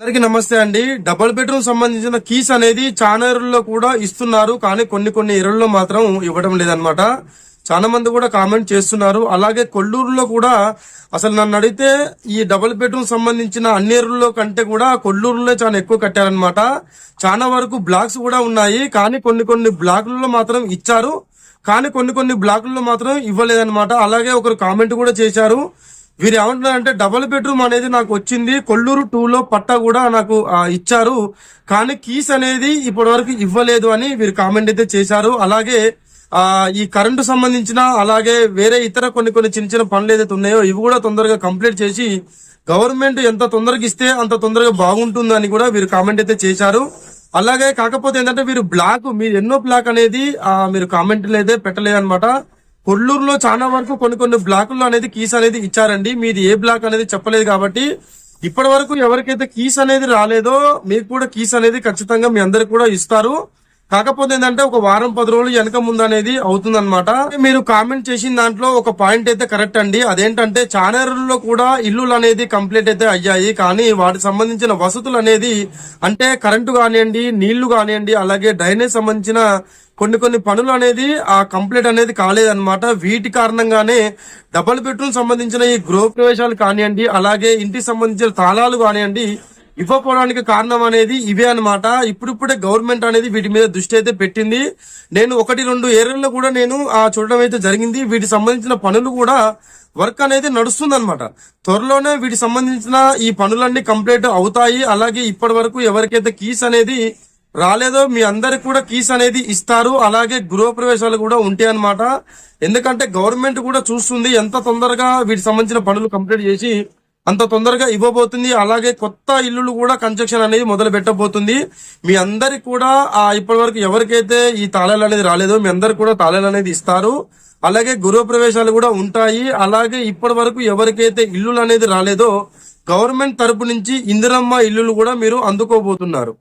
అందరికి నమస్తే అండి. డబుల్ బెడ్రూమ్ సంబంధించిన కీస్ అనేది చాలా ఏరుల్లో కూడా ఇస్తున్నారు. కానీ కొన్ని కొన్ని ఏరుల్లో మాత్రం ఇవ్వడం లేదనమాట చాలా మంది కూడా కామెంట్ చేస్తున్నారు. అలాగే కొల్లూరులో కూడా అసలు నన్ను అడిగితే ఈ డబుల్ బెడ్రూమ్ సంబంధించిన అన్ని ఎరువుల్లో కంటే కూడా కొల్లూరులో చాలా ఎక్కువ కట్టారనమాట చాలా వరకు బ్లాక్స్ కూడా ఉన్నాయి. కానీ కొన్ని కొన్ని బ్లాకులలో మాత్రం ఇచ్చారు. కానీ కొన్ని కొన్ని బ్లాకుల్లో మాత్రం ఇవ్వలేదన్నమాట. అలాగే ఒకరు కామెంట్ కూడా చేశారు. వీరు ఏమంటున్నారంటే డబుల్ బెడ్రూమ్ అనేది నాకు వచ్చింది. కొల్లూరు టూలో పట్టా కూడా నాకు ఇచ్చారు. కానీ కీస్ అనేది ఇప్పటి వరకు ఇవ్వలేదు అని వీరు కామెంట్ అయితే చేశారు. అలాగే ఆ ఈ కరెంటు సంబంధించిన అలాగే వేరే ఇతర కొన్ని కొన్ని చిన్న చిన్న పనులు ఏదైతే ఉన్నాయో ఇవి కూడా తొందరగా కంప్లీట్ చేసి గవర్నమెంట్ ఎంత తొందరగా ఇస్తే అంత తొందరగా బాగుంటుందని కూడా వీరు కామెంట్ అయితే చేశారు. అలాగే కాకపోతే ఏంటంటే వీరు బ్లాక్ మీరు ఎన్నో బ్లాక్ అనేది మీరు కామెంట్లు అయితే పెట్టలేదు అనమాట కొల్లూరులో చాలా వరకు కొన్ని కొన్ని బ్లాకుల్లో అనేది కీస్ అనేది ఇచ్చారండి. మీది ఏ బ్లాక్ అనేది చెప్పలేదు కాబట్టి ఇప్పటి వరకు ఎవరికైతే కీస్ అనేది రాలేదో మీకు కూడా కీస్ అనేది ఖచ్చితంగా మీ అందరికి కూడా ఇస్తారు. కాకపోతే ఏంటంటే ఒక వారం పది రోజులు వెనక ముందు అనేది అవుతుందన్నమాట. మీరు కామెంట్ చేసిన దాంట్లో ఒక పాయింట్ అయితే కరెక్ట్ అండి. అదేంటంటే చానేరుల్లో కూడా ఇల్లులు అనేది కంప్లీట్ అయితే అయ్యాయి. కానీ వాటికి సంబంధించిన వసతులు అనేది అంటే కరెంటు కానివ్వండి నీళ్ళు కానివ్వండి అలాగే డ్రైనేజ్ సంబంధించిన కొన్ని కొన్ని పనులు అనేది ఆ కంప్లీట్ అనేది కాలేదన్నమాట. వీటి కారణంగానే డబల్ బెడ్రూమ్ సంబంధించిన ఈ గృహ ప్రవేశాలు కానివ్వండి అలాగే ఇంటికి సంబంధించిన తాళాలు కానివ్వండి ఇవ్వకపోవడానికి కారణం అనేది ఇవే అనమాట ఇప్పుడిప్పుడే గవర్నమెంట్ అనేది వీటి మీద దృష్టి అయితే పెట్టింది. నేను ఒకటి రెండు ఏరియాల్లో కూడా నేను ఆ చూడడం అయితే జరిగింది. వీటికి సంబంధించిన పనులు కూడా వర్క్ అనేది నడుస్తుంది అనమాట త్వరలోనే వీటికి సంబంధించిన ఈ పనులన్నీ కంప్లీట్ అవుతాయి. అలాగే ఇప్పటి వరకు ఎవరికైతే కీస్ అనేది రాలేదో మీ అందరికి కూడా కీస్ అనేది ఇస్తారు. అలాగే గృహ ప్రవేశాలు కూడా ఉంటాయి అనమాట ఎందుకంటే గవర్నమెంట్ కూడా చూస్తుంది ఎంత తొందరగా వీటికి సంబంధించిన పనులు కంప్లీట్ చేసి అంత తొందరగా ఇవ్వబోతుంది. అలాగే కొత్త ఇల్లులు కూడా కన్స్ట్రక్షన్ అనేది మొదలు పెట్టబోతుంది. మీ అందరికి కూడా ఆ ఇప్పటి వరకు ఎవరికైతే ఈ తాళాలు అనేది రాలేదో మీ అందరు కూడా తాళాలు అనేది ఇస్తారు. అలాగే గృహ ప్రవేశాలు కూడా ఉంటాయి. అలాగే ఇప్పటి వరకు ఎవరికైతే ఇల్లులు అనేది రాలేదో గవర్నమెంట్ తరపు నుంచి ఇందిరమ్మ ఇల్లులు కూడా మీరు అందుకోబోతున్నారు.